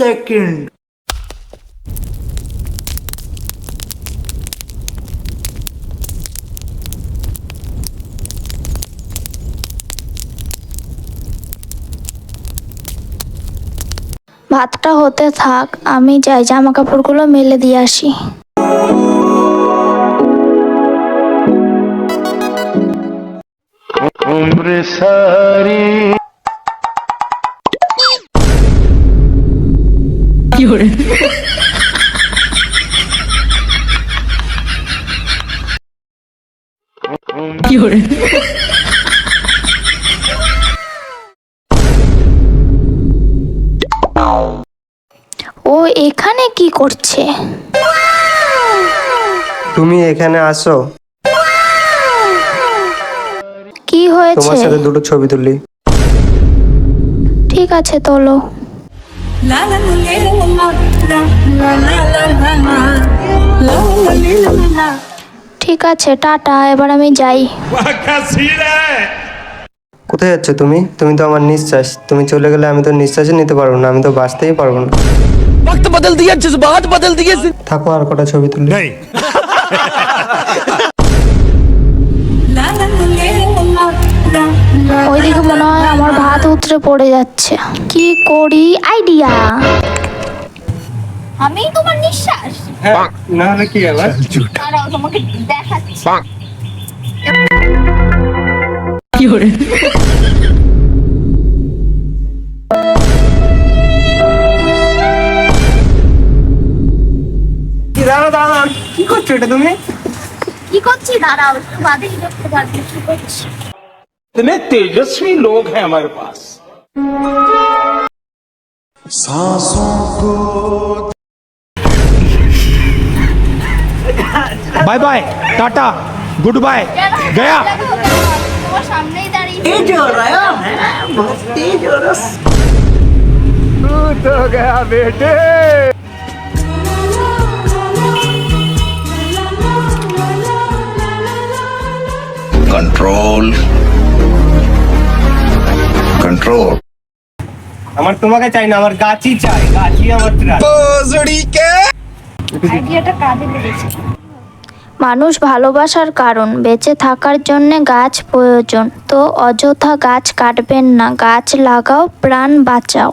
second ভাতটা হতে থাক আমি যাই জামা কাপড়গুলো মেলে দিয়ে আসি। ও এখানে কি করছে? তুমি এখানে আসো। কি হয়েছে? তোমার সাথে দুটো ছবি তুলি। ঠিক আছে তোলো। ঠিক আছে টাটা এবার আমি যাই। কোথায় যাচ্ছ তুমি? তুমি তো আমার নিঃশ্বাস। তুমি চলে গেলে আমি তো নিঃশ্বাসই নিতে পারব না আমি তো বাঁচতেই পারব না। থাকো আর কটা ছবি তুলি। ভাত উতরে পড়ে যাচ্ছে। কি করি? আইডিয়া আমি তোমার নিঃশ্বাস। না হলে কি আবার দাঁড়াও তোমাকে দেখাচ্ছি। দাঁড়া দাঁড়া কি করছ এটা তুমি? কি করছি? দাঁড়াও একটু পারবে কি করছি? इतने तेजस्वी लोग हैं हमारे पास। सांसों को bye bye tata good bye गया। तेज हो रहा है बहुत तेज हो रहा तो गया बेटे। कंट्रोल। Control. আমার তোমাকে চাই না আমার গাছই চাই গাছই আমার চাই। আইডিয়াটা কাজে লেগেছে। মানুষ ভালোবাসার কারণ বেঁচে থাকার জন্য গাছ প্রয়োজন। তো অযথা গাছ কাটবেন না গাছ লাগাও প্রাণ বাঁচাও।